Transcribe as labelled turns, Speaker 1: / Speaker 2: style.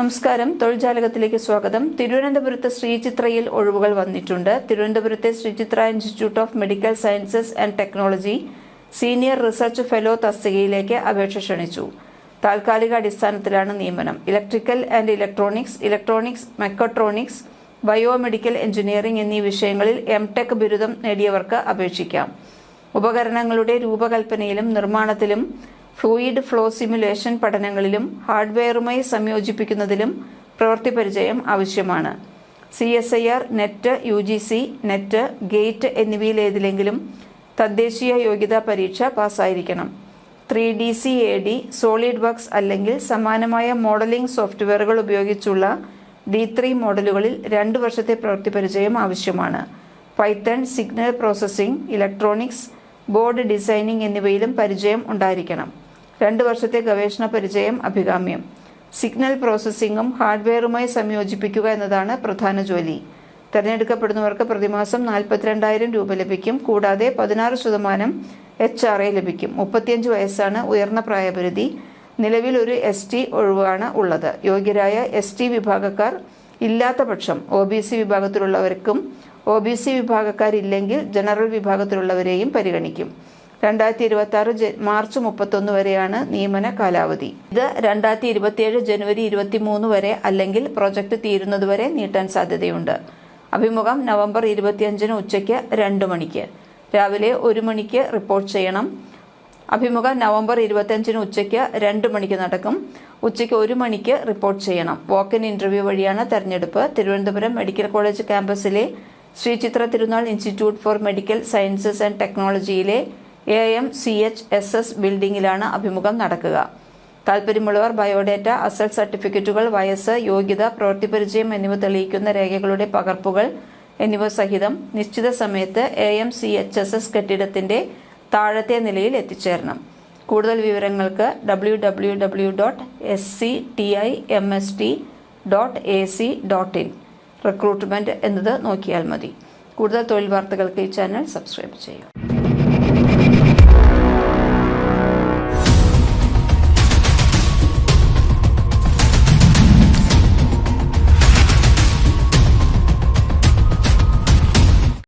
Speaker 1: നമസ്കാരം. തൊഴിൽജാലകത്തിലേക്ക് സ്വാഗതം. തിരുവനന്തപുരത്ത് ശ്രീചിത്രയിൽ ഒഴിവുകൾ വന്നിട്ടുണ്ട്. തിരുവനന്തപുരത്തെ Sreechitra institute of medical sciences and technology senior research fellow തസ്തികയിലേക്ക് അപേക്ഷ ക്ഷണിച്ചു. താൽക്കാലിക അടിസ്ഥാനത്തിലാണ് നിയമനം. Electrical and electronics electronics mechatronics biomedical engineering എന്നീ വിഷയങ്ങളിൽ എം ടെക് ബിരുദം നേടിയവർക്ക് അപേക്ഷിക്കാം. ഉപകരണങ്ങളുടെ രൂപകൽപ്പനയിലും നിർമ്മാണത്തിലും ഫ്ലൂയിഡ് ഫ്ലോ സിമുലേഷൻ പഠനങ്ങളിലും ഹാർഡ്വെയറുമായി സംയോജിപ്പിക്കുന്നതിലും പ്രവൃത്തി പരിചയം ആവശ്യമാണ്. C S I R net U G C net gate എന്നിവയിലേതിലെങ്കിലും തദ്ദേശീയ യോഗ്യതാ പരീക്ഷ പാസ്സായിരിക്കണം. Three D C A D solid works അല്ലെങ്കിൽ സമാനമായ മോഡലിംഗ് സോഫ്റ്റ്വെയറുകൾ ഉപയോഗിച്ചുള്ള ഡി ത്രീ മോഡലുകളിൽ രണ്ട് വർഷത്തെ പ്രവൃത്തി പരിചയം ആവശ്യമാണ്. Python signal processing electronics board designing എന്നിവയിലും പരിചയം ഉണ്ടായിരിക്കണം. രണ്ട് വർഷത്തെ ഗവേഷണ പരിചയം അഭികാമ്യം. സിഗ്നൽ പ്രോസസ്സിംഗും ഹാർഡ്വെയറുമായി സംയോജിപ്പിക്കുക എന്നതാണ് പ്രധാന ജോലി. തിരഞ്ഞെടുക്കപ്പെടുന്നവർക്ക് പ്രതിമാസം നാൽപ്പത്തിരണ്ടായിരം രൂപ ലഭിക്കും. കൂടാതെ പതിനാറ് ശതമാനം എച്ച് ആർ എ ലഭിക്കും. മുപ്പത്തിയഞ്ച് വയസ്സാണ് ഉയർന്ന പ്രായപരിധി. നിലവിൽ ഒരു എസ് ടി ഒഴിവാണ് ഉള്ളത്. യോഗ്യരായ എസ് ടി വിഭാഗക്കാർ ഇല്ലാത്ത പക്ഷം ഒ ബി സി വിഭാഗത്തിലുള്ളവർക്കും ഒ ബി സി വിഭാഗക്കാരില്ലെങ്കിൽ ജനറൽ വിഭാഗത്തിലുള്ളവരെയും പരിഗണിക്കും. രണ്ടായിരത്തി ഇരുപത്തി ആറ് മാർച്ച് മുപ്പത്തൊന്ന് വരെയാണ് നിയമന കാലാവധി. ഇത് രണ്ടായിരത്തി ഇരുപത്തിയേഴ് ജനുവരി ഇരുപത്തി മൂന്ന് വരെ അല്ലെങ്കിൽ പ്രൊജക്ട് തീരുന്നതുവരെ നീട്ടാൻ സാധ്യതയുണ്ട്. അഭിമുഖം നവംബർ ഇരുപത്തിയഞ്ചിന് ഉച്ചയ്ക്ക് രണ്ട് മണിക്ക്. രാവിലെ ഒരു മണിക്ക് റിപ്പോർട്ട് ചെയ്യണം. അഭിമുഖം നവംബർ ഇരുപത്തിയഞ്ചിന് ഉച്ചയ്ക്ക് രണ്ട് മണിക്ക് നടക്കും. ഉച്ചയ്ക്ക് ഒരു മണിക്ക് റിപ്പോർട്ട് ചെയ്യണം. വാക്കിൻ ഇന്റർവ്യൂ വഴിയാണ് തെരഞ്ഞെടുപ്പ്. Thiruvananthapuram medical college ക്യാമ്പസിലെ Sree Chitra Thirunal institute for medical sciences and ടെക്നോളജിയിലെ A M C H S S ബിൽഡിംഗിലാണ് അഭിമുഖം നടക്കുക. താൽപ്പര്യമുള്ളവർ ബയോഡേറ്റ അസൽ സർട്ടിഫിക്കറ്റുകൾ വയസ്സ് യോഗ്യത പ്രവൃത്തിപരിചയം എന്നിവ തെളിയിക്കുന്ന രേഖകളുടെ പകർപ്പുകൾ എന്നിവ സഹിതം നിശ്ചിത സമയത്ത് A M C H S S കെട്ടിടത്തിന്റെ താഴത്തെ നിലയിൽ എത്തിച്ചേരണം. കൂടുതൽ വിവരങ്ങൾക്ക് W W W dot S C T I M S T dot A C dot in recruitment എന്നത് നോക്കിയാൽ മതി. കൂടുതൽ തൊഴിൽ വാർത്തകൾക്ക് ഈ ചാനൽ സബ്സ്ക്രൈബ് ചെയ്യുക.